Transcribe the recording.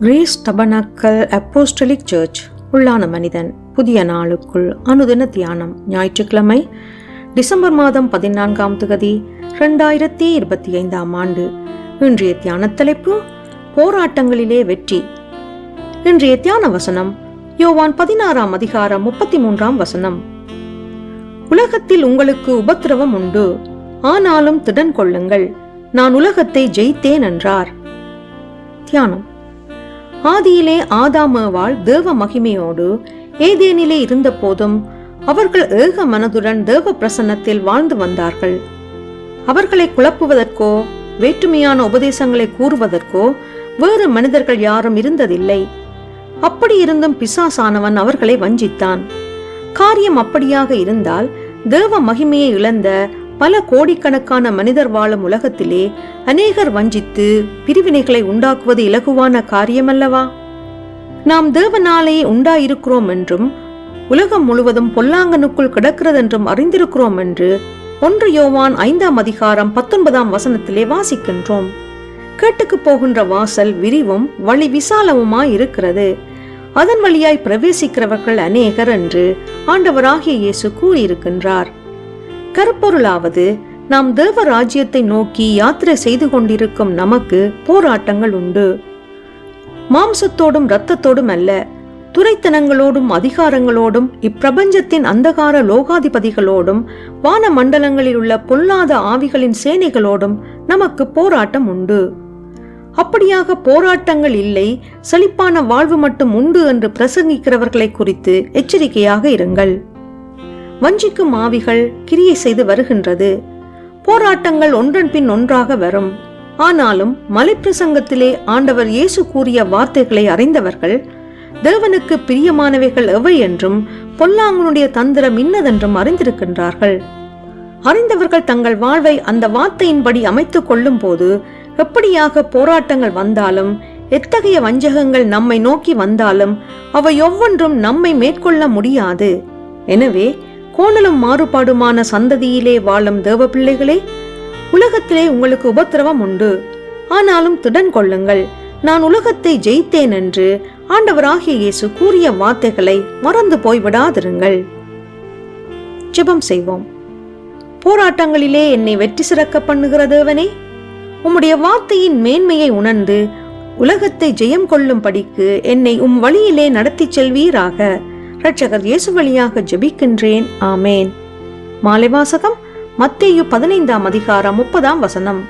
Grace tabernacle apostolic search உள்ளான மனிதன் புதிய நாளுக்குள் அனுதின தியானம் ஞாயிற்றுக்கிழமை டிசம்பர் மாதம் பதினான்காம் தகுதி ரெண்டாயிரத்தி இருபத்தி ஐந்தாம் ஆண்டு. இன்றைய தியான தலைப்பு போராட்டங்களிலே வெற்றி. இன்றைய தியான வசனம் யோவான் பதினாறாம் அதிகாரம் முப்பத்தி மூன்றாம் வசனம். உலகத்தில் உங்களுக்கு உபத்திரவம் உண்டு ஆனாலும் திடன் கொள்ளுங்கள் நான் உலகத்தை ஜெயித்தேன் என்றார். தியானம். ஆதியிலே ஆதாமவாள் தேவ மகிமையோடு ஏதேனிலே இருந்த போதும் அவர்கள் ஏக மனதுடன் தேவ பிரசன்னத்தில் வாழ்ந்து வந்தார்கள். அவர்களை குழப்புவதற்கோ வேற்றுமையான உபதேசங்களை கூறுவதற்கோ வேறு மனிதர்கள் யாரும் இருந்ததில்லை. அப்படி இருந்தும் பிசாசானவன் அவர்களை வஞ்சித்தான். காரியம் அப்படியாக இருந்தால் தேவ மகிமையை இழந்த பல கோடிக்கணக்கான மனிதர் வாழும் உலகத்திலே அநேகர் வஞ்சித்து பிரிவினைகளை உண்டாக்குவது இலகுவான காரியமல்லவா? நாம் தேவனாலே உண்டாயிருக்கிறோம் என்றும் உலகம் முழுவதும் பொல்லாங்கனுக்குள் கிடக்கிறதென்றும் அறிந்திருக்கிறோம் என்று ஒன்று யோவான் ஐந்தாம் அதிகாரம் பத்தொன்பதாம் வசனத்திலே வாசிக்கின்றோம். கேட்டுக்கு போகின்ற வாசல் விரிவும் வழி விசாலமுமாய் இருக்கிறது அதன் வழியாய் பிரவேசிக்கிறவர்கள் அநேகர் என்று ஆண்டவராகிய இயேசு கூறியிருக்கின்றார். கருப்பொருளாவது நாம் தேவ ராஜ்யத்தை நோக்கி யாத்திரை செய்து கொண்டிருக்கும் நமக்கு போராட்டங்கள் உண்டு. மாம்சத்தோடும் இரத்தத்தோடும் அல்ல துரைத்தனங்களோடும் அதிகாரங்களோடும் இப்பிரபஞ்சத்தின் அந்தகார லோகாதிபதிகளோடும் வான மண்டலங்களில் உள்ள பொல்லாத ஆவிகளின் சேனைகளோடும் நமக்கு போராட்டம் உண்டு. அப்படியாக போராட்டங்கள் இல்லை செழிப்பான வாழ்வு மட்டும் உண்டு என்று பிரசங்கிக்கிறவர்களை குறித்து எச்சரிக்கையாக இருங்கள். வஞ்சிக்கும் ஆவிகள் கிரியை செய்து வருகின்றது. போராட்டங்கள் ஒன்றன் பின் ஒன்றாக வரும். ஆனாலும் மலைப்பிரசங்கத்திலே ஆண்டவர் இயேசு கூறிய வார்த்தைகளை அறிந்தவர்கள் தேவனுக்கு பிரியமானவைகள் எவை என்றும் பொல்லாங்கனுடைய தந்திரம் இன்னதென்றும் அறிந்திருக்கின்றார்கள். அறிந்தவர்கள் தங்கள் வாழ்வை அந்த வார்த்தையின்படி அமைத்துக் கொள்ளும் போது எப்படியாக போராட்டங்கள் வந்தாலும் எத்தகைய வஞ்சகங்கள் நம்மை நோக்கி வந்தாலும் அவை ஒவ்வொன்றும் நம்மை மேற்கொள்ள முடியாது. எனவே கோணலும் மாறுபாடுமான சந்ததியிலே வாழும் தேவ பிள்ளைகளே உலகத்திலே உங்களுக்கு உபத்திரவம் உண்டு. ஆனாலும் திடன் கொள்ளுங்கள். நான் உலகத்தை ஜெயித்தேன் என்று ஆண்டவராகிய இயேசு கூறிய வார்த்தைகளை மறந்து போய் விடாதிருங்கள். ஜெபம் செய்வோம். போராட்டங்களிலே என்னை வெற்றி சிறக்க பண்ணுகிற தேவனே உம்முடைய வார்த்தையின் மேன்மையை உணர்ந்து உலகத்தை ஜெயம் கொள்ளும் படிக்கு என்னை உம் வழியிலே நடத்திச் செல்வீராக. ரட்சகர் இயேசு வழியாக ஜெபிக்கின்றேன். ஆமேன். மாலை வாசகம் மத்தேயு பதினைந்தாம் அதிகாரம் முப்பதாம் வசனம்.